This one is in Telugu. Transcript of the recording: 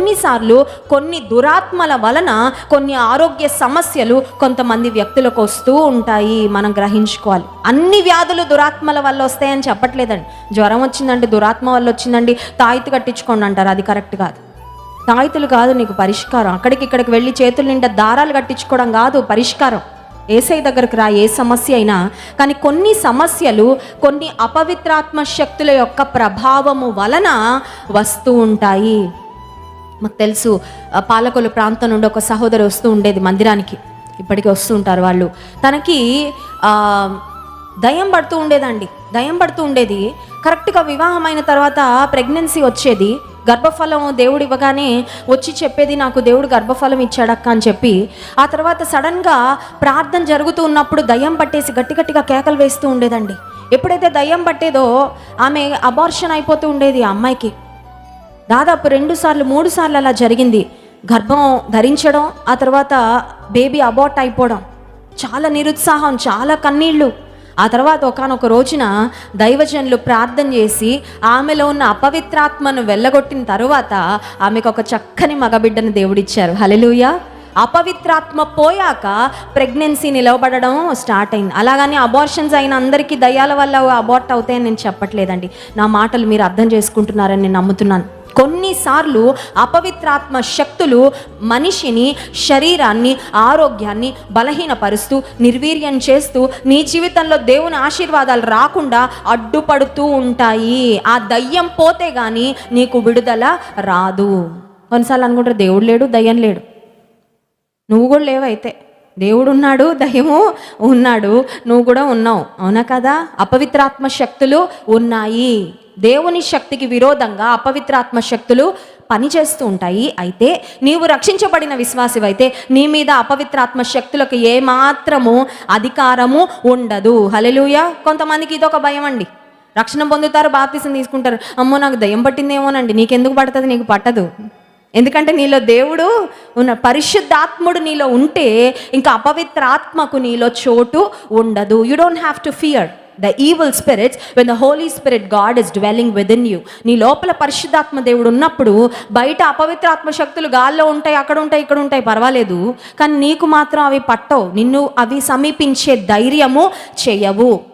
కొన్నిసార్లు కొన్ని దురాత్మల వలన కొన్ని ఆరోగ్య సమస్యలు కొంతమంది వ్యక్తులకు వస్తూ ఉంటాయి. మనం గ్రహించుకోవాలి. అన్ని వ్యాధులు దురాత్మల వల్ల వస్తాయని చెప్పట్లేదండి. జ్వరం వచ్చిందండి దురాత్మ వల్ల వచ్చిందండి. తాయితు కట్టించుకోండి అంటారు. అది కరెక్ట్ కాదు. తాయితులు కాదు నీకు పరిష్కారం. అక్కడికి ఇక్కడికి వెళ్ళి చేతుల నిండా దారాలు కట్టించుకోవడం కాదు పరిష్కారం. ఏసై దగ్గరకు రా. ఏ సమస్య అయినా. కానీ కొన్ని సమస్యలు కొన్ని అపవిత్రాత్మ శక్తుల యొక్క ప్రభావము వలన వస్తూ ఉంటాయి. మాకు తెలుసు పాలకొల ప్రాంతం నుండి ఒక సహోదరి వస్తూ ఉండేది మందిరానికి. ఇప్పటికీ వస్తూ ఉంటారు వాళ్ళు. తనకి దయ్యం పడుతూ ఉండేదండి. దయ్యం పడుతూ ఉండేది. కరెక్ట్గా వివాహమైన తర్వాత ప్రెగ్నెన్సీ వచ్చేది. గర్భఫలం దేవుడు ఇవ్వగానే వచ్చి చెప్పేది నాకు దేవుడు గర్భఫలం ఇచ్చాడక్క అని చెప్పి. ఆ తర్వాత సడన్గా ప్రార్థన జరుగుతూ ఉన్నప్పుడు దయ్యం పట్టేసి గట్టి గట్టిగా కేకలు వేస్తూ ఉండేదండి. ఎప్పుడైతే దయ్యం పట్టేదో ఆమె అబార్షన్ అయిపోతూ ఉండేది ఆ అమ్మాయికి. దాదాపు రెండు సార్లు మూడు సార్లు అలా జరిగింది. గర్భం ధరించడం ఆ తర్వాత బేబీ అబార్ట్ అయిపోవడం. చాలా నిరుత్సాహం చాలా కన్నీళ్ళు. ఆ తర్వాత ఒకనొక రోజున దైవజనులు ప్రార్థన చేసి ఆమెలో ఉన్న అపవిత్రాత్మను వెళ్ళగొట్టిన తరువాత ఆమెకు ఒక చక్కని మగబిడ్డను దేవుడిచ్చారు. హలెలుయా అపవిత్రాత్మ పోయాక ప్రెగ్నెన్సీ నిలవబడడం స్టార్ట్ అయింది. అలాగని అబార్షన్స్ అయిన అందరికీ దయ్యాల వల్ల అబార్ట్ అవుతాయని నేను చెప్పట్లేదండి. నా మాటలు మీరు అర్థం చేసుకుంటున్నారని నేను నమ్ముతున్నాను. కొన్నిసార్లు అపవిత్రాత్మ శక్తులు మనిషిని శరీరాన్ని ఆరోగ్యాన్ని బలహీనపరుస్తూ నిర్వీర్యం చేస్తూ నీ జీవితంలో దేవుని ఆశీర్వాదాలు రాకుండా అడ్డుపడుతూ ఉంటాయి. ఆ దయ్యం పోతే కానీ నీకు విడుదల రాదు. కొన్నిసార్లు అనుకుంటారు దేవుడు లేడు దయ్యం లేడు. నువ్వు కూడా లేవైతే. దేవుడు ఉన్నాడు దయ్యము ఉన్నాడు నువ్వు కూడా ఉన్నావు. అవునా కదా? అపవిత్రాత్మ శక్తులు ఉన్నాయి. దేవుని శక్తికి విరోధంగా అపవిత్రాత్మ శక్తులు పనిచేస్తూ ఉంటాయి. అయితే నీవు రక్షించబడిన విశ్వాసివైతే నీ మీద అపవిత్రాత్మ శక్తులకు ఏమాత్రము అధికారము ఉండదు. హలెలుయ కొంతమందికి ఇదొక భయం అండి. రక్షణ పొందుతారు బాప్తిసం తీసుకుంటారు. అమ్మో నాకు దయ్యం పట్టిందేమోనండి. నీకెందుకు పడుతుంది? నీకు పట్టదు. ఎందుకంటే నీలో దేవుడు ఉన్న పరిశుద్ధాత్ముడు నీలో ఉంటే ఇంకా అపవిత్ర ఆత్మకు నీలో చోటు ఉండదు. You don't have to fear the evil spirits when the holy spirit God is dwelling with in you నీ లోపల పరిశుద్ధాత్మ దేవుడు ఉన్నప్పుడు బయట అపవిత్రాత్మ శక్తులు గాల్లో ఉంటాయి అక్కడ ఉంటాయి ఇక్కడ ఉంటాయి పర్వాలేదు. కానీ నీకు మాత్రం అవి పట్టవు. నిన్ను అవి సమీపించే ధైర్యము చేయవు.